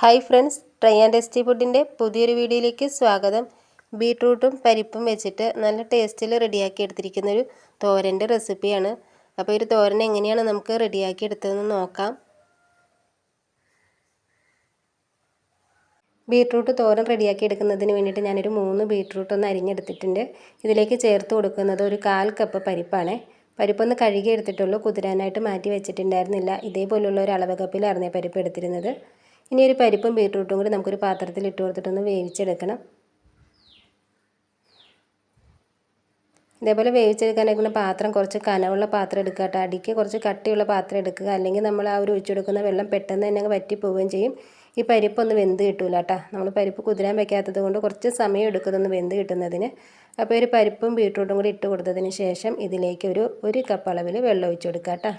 Hi friends try and tasty ഫുഡിന്റെ പുതിയൊരു വീഡിയോയിലേക്ക് സ്വാഗതം. ബീട്രൂട്ടും പരിപ്പും വെച്ചിട്ട് നല്ല ടേസ്റ്റിൽ റെഡിയാക്കി എടുത്തിരിക്കുന്ന ഒരു തോരന്റെ റെസിപ്പിയാണ്. അപ്പോൾ ഒരു തോരൻ എങ്ങനെയാണ് നമുക്ക് റെഡിയാക്കി എടുത്തതെന്ന് നോക്കാം. ബീട്രൂട്ട് തോരൻ റെഡിയാക്കി എടുക്കുന്നതിന് വേണ്ടിയിട്ട് ഞാനൊരു മൂന്ന് ബീട്രൂട്ട് ഒന്ന് അരിഞ്ഞെടുത്തിട്ടുണ്ട്. ഇതിലേക്ക് ചേർത്ത് കൊടുക്കുന്നത് ഒരു കാൽ കപ്പ് പരിപ്പാണ്. പരിപ്പൊന്ന് കഴുകി എടുത്തിട്ടുള്ളൂ കുതിരാനായിട്ട് മാറ്റി വെച്ചിട്ടുണ്ടായിരുന്നില്ല. ഇതേപോലുള്ള ഒരു അളവ് കപ്പിലായിരുന്നു പരിപ്പ് എടുത്തിരുന്നത്. ഇനി ഒരു പരിപ്പും ബീട്രൂട്ടും കൂടി നമുക്കൊരു പാത്രത്തിൽ ഇട്ട് കൊടുത്തിട്ടൊന്ന് വേവിച്ചെടുക്കണം. ഇതേപോലെ വേവിച്ചെടുക്കാനായിട്ടുള്ള പാത്രം കുറച്ച് കനവുള്ള പാത്രം എടുക്കുക കേട്ടോ. അടിക്ക് കുറച്ച് കട്ടിയുള്ള പാത്രം എടുക്കുക. അല്ലെങ്കിൽ നമ്മൾ ആ ഒരു ഒഴിച്ചെടുക്കുന്ന വെള്ളം പെട്ടെന്ന് തന്നെ വറ്റി പോവുകയും ചെയ്യും. ഈ പരിപ്പൊന്ന് വെന്ത് കിട്ടില്ല കേട്ടോ. നമ്മൾ പരിപ്പ് കുതിരാൻ വെക്കാത്തത് കൊണ്ട് കുറച്ച് സമയം എടുക്കുന്നൊന്ന് വെന്ത് കിട്ടുന്നതിന്. അപ്പോൾ ഒരു പരിപ്പും ബീട്രൂട്ടും കൂടി ഇട്ട് കൊടുത്തതിന് ശേഷം ഇതിലേക്ക് ഒരു ഒരു കപ്പ് അളവിൽ വെള്ളം ഒഴിച്ചു കൊടുക്കുക കേട്ടോ.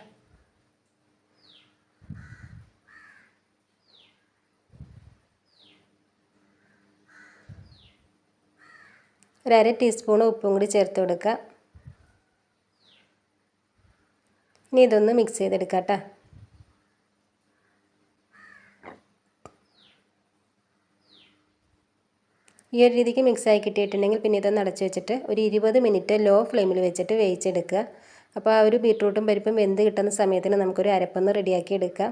ഒരു അര ടീസ്പൂൺ ഉപ്പും കൂടി ചേർത്ത് കൊടുക്കുക. ഇനി ഇതൊന്ന് മിക്സ് ചെയ്തെടുക്കാം കേട്ടോ. ഈ ഒരു രീതിക്ക് മിക്സ് ആയി കിട്ടിയിട്ടുണ്ടെങ്കിൽ പിന്നെ ഇതൊന്ന് അടച്ച് വെച്ചിട്ട് ഒരു ഇരുപത് മിനിറ്റ് ലോ ഫ്ലെയിമിൽ വെച്ചിട്ട് വേവിച്ചെടുക്കുക. അപ്പോൾ ആ ഒരു ബീട്രൂട്ടും പരിപ്പും വെന്ത് കിട്ടുന്ന സമയത്തിന് നമുക്കൊരു അരപ്പൊന്ന് റെഡിയാക്കി എടുക്കാം.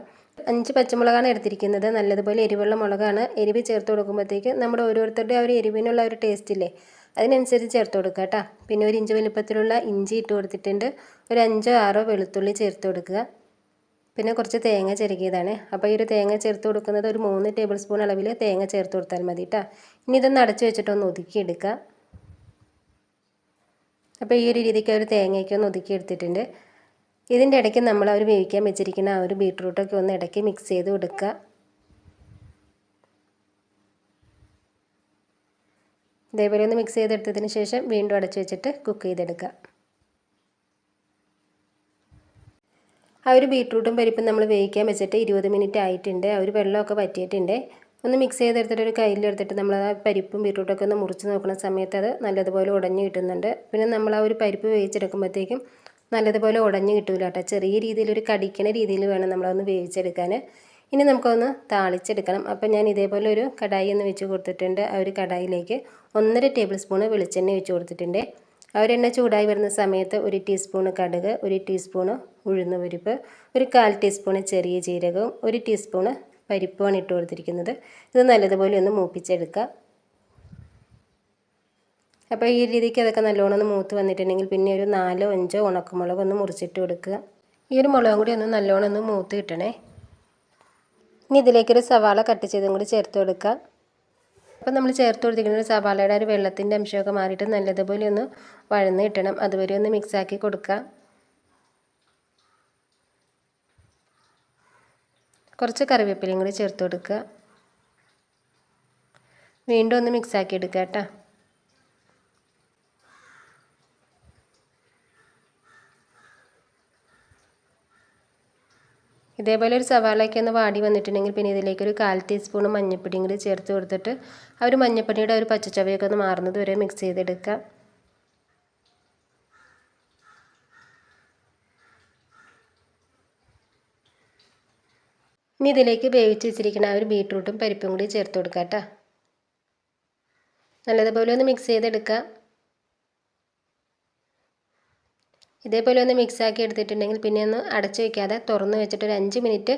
അഞ്ച് പച്ചമുളകാണ് എടുത്തിരിക്കുന്നത്. നല്ലതുപോലെ എരിവുള്ള മുളകാണ്. എരിവ് ചേർത്ത് കൊടുക്കുമ്പോഴത്തേക്ക് നമ്മുടെ ഓരോരുത്തരുടെ ആ ഒരു എരിവിനുള്ള ഒരു ടേസ്റ്റ് ഇല്ലേ? അതിനനുസരിച്ച് ചേർത്ത് കൊടുക്കുക കേട്ടോ. പിന്നെ ഒരു ഇഞ്ച് വലുപ്പത്തിലുള്ള ഇഞ്ചി ഇട്ട് കൊടുത്തിട്ടുണ്ട്. ഒരു അഞ്ചോ ആറോ വെളുത്തുള്ളി ചേർത്ത് കൊടുക്കുക. പിന്നെ കുറച്ച് തേങ്ങ ചെരുകിയതാണ് അപ്പോൾ ഈ ഒരു തേങ്ങ ചേർത്ത് കൊടുക്കുന്നത് ഒരു മൂന്ന് ടേബിൾ സ്പൂൺ അളവിൽ തേങ്ങ ചേർത്ത് കൊടുത്താൽ മതി കേട്ടോ. ഇനി ഇതൊന്ന് അടച്ചു വെച്ചിട്ടൊന്ന് ഒതുക്കിയെടുക്കുക അപ്പോൾ ഈ ഒരു രീതിക്ക് ഒരു തേങ്ങയൊക്കെ ഒന്ന് ഒതുക്കി എടുത്തിട്ടുണ്ട്. ഇതിന്റെ ഇടയ്ക്ക് നമ്മൾ അവർ വേവിക്കാൻ വെച്ചിരിക്കുന്ന ആ ഒരു ബീട്രൂട്ടൊക്കെ ഒന്ന് ഇടയ്ക്ക് മിക്സ് ചെയ്ത് കൊടുക്കുക. ഇതേപോലെ ഒന്ന് മിക്സ് ചെയ്തെടുത്തതിന് ശേഷം വീണ്ടും അടച്ചു വെച്ചിട്ട് കുക്ക് ചെയ്തെടുക്കുക. ആ ഒരു ബീട്രൂട്ടും പരിപ്പും നമ്മൾ വേവിക്കാൻ വെച്ചിട്ട് ഇരുപത് മിനിറ്റ് ആയിട്ടുണ്ട്. ആ ഒരു വെള്ളമൊക്കെ പറ്റിയിട്ടുണ്ട് ഒന്ന് മിക്സ് ചെയ്തെടുത്തിട്ട് ഒരു കയ്യിലെടുത്തിട്ട് നമ്മൾ ആ പരിപ്പും ബീട്രൂട്ടൊക്കെ ഒന്ന് മുറിച്ച് നോക്കുന്ന സമയത്ത് അത് നല്ലതുപോലെ ഉടഞ്ഞു കിട്ടുന്നുണ്ട്. പിന്നെ നമ്മൾ ആ ഒരു പരിപ്പ് വേവിച്ചെടുക്കുമ്പോഴത്തേക്കും നല്ലതുപോലെ ഉടഞ്ഞു കിട്ടില്ല കേട്ടോ. ചെറിയ രീതിയിൽ ഒരു കടിക്കണ രീതിയിൽ വേണം നമ്മളതൊന്ന് വേവിച്ചെടുക്കാൻ. ഇനി നമുക്കൊന്ന് താളിച്ചെടുക്കണം. അപ്പം ഞാൻ ഇതേപോലെ ഒരു കടായി ഒന്ന് വെച്ച് കൊടുത്തിട്ടുണ്ട്. ആ ഒരു കടായിലേക്ക് ഒന്നര ടേബിൾ സ്പൂണ് വെളിച്ചെണ്ണ വെച്ച് കൊടുത്തിട്ടുണ്ട്. ആ ഒരു എണ്ണ ചൂടായി വരുന്ന സമയത്ത് ഒരു ടീസ്പൂണ് കടുക് ഒരു ടീസ്പൂണ് ഉഴുന്ന് പരിപ്പ് ഒരു കാൽ ടീസ്പൂണ് ചെറിയ ജീരകവും ഒരു ടീസ്പൂണ് പരിപ്പുമാണ് ഇട്ട് കൊടുത്തിരിക്കുന്നത്. ഇത് നല്ലതുപോലെ ഒന്ന് മൂപ്പിച്ചെടുക്കുക. അപ്പോൾ ഈ രീതിക്ക് അതൊക്കെ നല്ലോണം ഒന്ന് മൂത്ത് വന്നിട്ടുണ്ടെങ്കിൽ പിന്നെ ഒരു നാലോ അഞ്ചോ ഉണക്കമുളക് ഒന്ന് മുറിച്ചിട്ട് കൊടുക്കുക. ഈ ഒരു മുളകും കൂടി ഒന്ന് നല്ലോണം ഒന്ന് മൂത്ത് കിട്ടണേ. ഇനി ഇതിലേക്കൊരു സവാള കട്ട് ചെയ്തും കൂടി ചേർത്ത് കൊടുക്കുക അപ്പോൾ നമ്മൾ ചേർത്ത് കൊടുത്തിരിക്കുന്ന ഒരു സവാളയുടെ ഒരു വെള്ളത്തിന്റെ അംശമൊക്കെ മാറിയിട്ട് നല്ലതുപോലെ ഒന്ന് വഴന്ന് കിട്ടണം. അതുവരെ ഒന്ന് മിക്സാക്കി കൊടുക്കുക കുറച്ച് കറിവേപ്പിലയും കൂടി ചേർത്ത് കൊടുക്കുക. വീണ്ടും ഒന്ന് മിക്സാക്കി എടുക്കുക കേട്ടോ. ഇതേപോലെ ഒരു സവാളയൊക്കെ ഒന്ന് വാടി വന്നിട്ടുണ്ടെങ്കിൽ പിന്നെ ഇതിലേക്ക് ഒരു കാൽ ടീസ്പൂൺ മഞ്ഞൾപ്പൊടിയും കൂടി ചേർത്ത് കൊടുത്തിട്ട് ആ ഒരു മഞ്ഞൾപ്പൊടിയുടെ ഒരു പച്ചച്ചവയൊക്കെ ഒന്ന് മാറുന്നത് വരെ മിക്സ് ചെയ്തെടുക്കുക ഇനി ഇതിലേക്ക് വേവിച്ച് വെച്ചിരിക്കുന്ന ആ ഒരു ബീട്രൂട്ടും പരിപ്പും കൂടി ചേർത്ത് കൊടുക്കാം കേട്ടോ. നല്ലതുപോലെ ഒന്ന് മിക്സ് ചെയ്തെടുക്കുക ഇതേപോലെ ഒന്ന് മിക്സ് ആക്കി എടുത്തിട്ടുണ്ടെങ്കിൽ പിന്നെ ഒന്ന് അടച്ചു വയ്ക്കാതെ തുറന്ന് വെച്ചിട്ട് ഒരു അഞ്ച് മിനിറ്റ്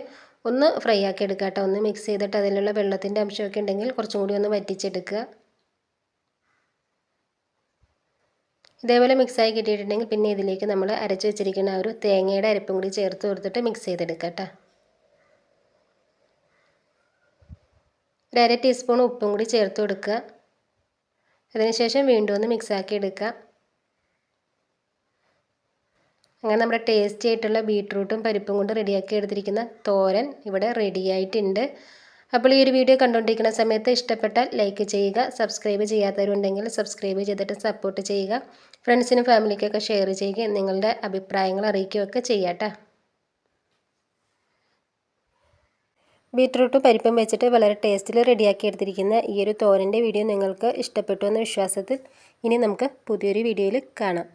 ഒന്ന് ഫ്രൈ ആക്കി എടുക്കുക കേട്ടോ. ഒന്ന് മിക്സ് ചെയ്തിട്ട് അതിലുള്ള വെള്ളത്തിന്റെ അംശമൊക്കെ ഉണ്ടെങ്കിൽ കുറച്ചും കൂടി ഒന്ന് വറ്റിച്ചെടുക്കുക. ഇതേപോലെ മിക്സായി കിട്ടിയിട്ടുണ്ടെങ്കിൽ പിന്നെ ഇതിലേക്ക് നമ്മൾ അരച്ച് വെച്ചിരിക്കുന്ന ആ ഒരു തേങ്ങയുടെ അരപ്പും കൂടി ചേർത്ത് കൊടുത്തിട്ട് മിക്സ് ചെയ്തെടുക്കുക കേട്ടോ. ഒരു അര ടീസ്പൂൺ ഉപ്പും കൂടി ചേർത്ത് കൊടുക്കുക. അതിനുശേഷം വീണ്ടും ഒന്ന് മിക്സാക്കി എടുക്കുക. അങ്ങനെ നമ്മുടെ ടേസ്റ്റി ആയിട്ടുള്ള ബീട്രൂട്ടും പരിപ്പും കൊണ്ട് റെഡിയാക്കി എടുത്തിരിക്കുന്ന തോരൻ ഇവിടെ റെഡിയായിട്ടുണ്ട് അപ്പോൾ ഈ ഒരു വീഡിയോ കണ്ടുകൊണ്ടിരിക്കുന്ന സമയത്ത് ഇഷ്ടപ്പെട്ടാൽ ലൈക്ക് ചെയ്യുക സബ്സ്ക്രൈബ് ചെയ്യാത്തവരുണ്ടെങ്കിൽ സബ്സ്ക്രൈബ് ചെയ്തിട്ട് സപ്പോർട്ട് ചെയ്യുക ഫ്രണ്ട്സിനും ഫാമിലിക്കൊക്കെ ഷെയർ ചെയ്യുക നിങ്ങളുടെ അഭിപ്രായങ്ങൾ അറിയിക്കുകയൊക്കെ ചെയ്യാട്ടോ ബീട്രൂട്ട് പരിപ്പും വെച്ചിട്ട് വളരെ ടേസ്റ്റിൽ റെഡിയാക്കി എടുത്തിരിക്കുന്ന ഈ ഒരു തോരന്റെ വീഡിയോ നിങ്ങൾക്ക് ഇഷ്ടപ്പെട്ടു എന്ന വിശ്വാസത്തിൽ ഇനി നമുക്ക് പുതിയൊരു വീഡിയോയിൽ കാണാം.